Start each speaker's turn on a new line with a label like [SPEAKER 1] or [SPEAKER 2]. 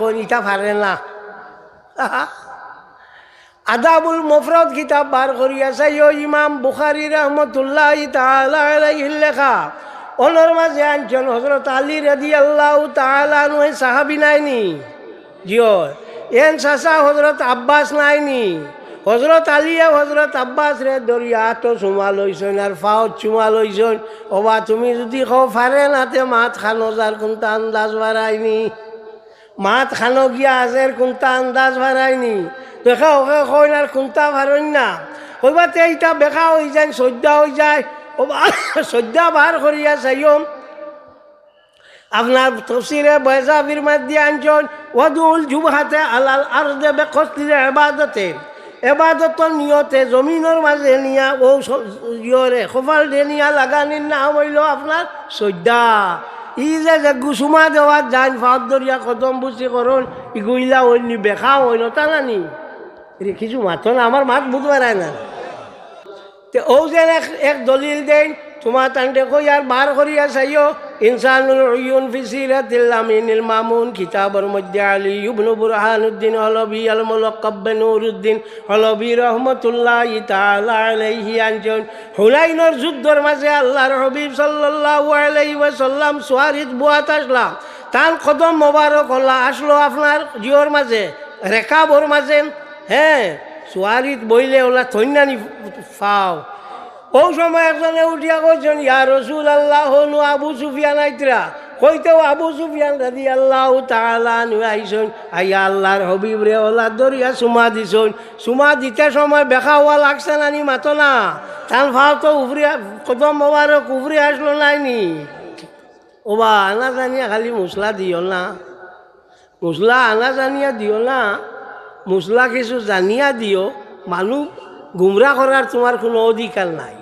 [SPEAKER 1] কোন ইটা পারে না। আদাবুল মফরদ কিতাব বার করিয়া চাইও ইমাম বুখারি রহমতুল্লাহ লেখা। ওনার মাঝে আনছেন হজরত আলী রাজি আল্লাহ তালা নয় সাহাবি নাইনি? জিও, এন চাচা হজরত আব্বাস নাইনি? হজরত আলিয়া হজরত আব্বাস রে দরিয়া তো চুমা লইছন আর ফাওত চুমা লইছন ওবা তুমি যদি কও ফারে নাতে মাত খানো যার কোনটা আন্দাজ বাড়াইনি মাত খানো গিয়া আজের কোনটা আন্দাজ বাড়াইনি দেখা ওকে কইন আর কোনটা ভারইন না। কইবা তে ইটা বেখা হয়ে যায় সদ্যা হয়ে যায়। ওবা সদ্যা বার করিয়া চাইম আপনার তফসিরে বয়সাফির মধ্যে আনছেন ওয়াদুল জুবহাতে আলাল আরদে বেকসলিলে এবাদতে। এবাদতর নিয়তে জমিনের মাঝে নিয়া ও ইয়রে কপাল দিয়ে নিয়া লাগানির নাম হইল আপনার সদ্যা ই যে যে গুসুমা দেওয়ার যান ফাঁদ দরিয়া কদম বুঝি করুন, ইগুইলা অন্য বেখা হইল তা রেখিছু কিছু না, আমার মাত বুধবার না। তে ও যে এক দলিল দেন তোমার তান্ডে কই আর বার করিয়া চাইও ইনসানুল উয়ুন ফি সিরাতিল আমিনিল মামুন, কিতাবের মধ্যে আলী ইবনু বুরহানুদ্দিন, হলবি আল মুলাক্কাব নুরুদ্দিন, হলবি রহমতুল্লাহ তাআলা আলাইহি আনজন হুনাইনের যুদ্ধের মাঝে আল্লাহর হাবিব সাল্লাল্লাহু আলাইহি ওয়াসাল্লাম সুয়ারিত বুয়াত আসলাম তার কদম মোবারক হল্লা আসলো আপনার জিওর মাঝে রেখাবর মাঝে। হ্যাঁ সুয়ারিত ওলা থৈনানি ফাও। ও সময় একজনে উঠিয়া কইছেন, ইয়া রসুল আল্লাহ হনু আবু সুফিয়ান আইতরা। কইতেও আবু সুফিয়ান রাদি আল্লাহ তাআলা নু আইছন আইয়া আল্লাহর হবিব রে ওলা দরিয়া সুমা দিছন। সুমা দিতে সময় বেখা হওয়া লাগছে না নি, মাতো না। তার ভাও তো উভরি কদম মোবারক উভরি আসলো নাইনি ওবা, আনা জানিয়া খালি মশলা দিও না। মশলা আনা জানিয়া দিও না। মশলা কিছু জানিয়া দিও। মানুষ গুমরা করার তোমার কোনো অধিকার নাই।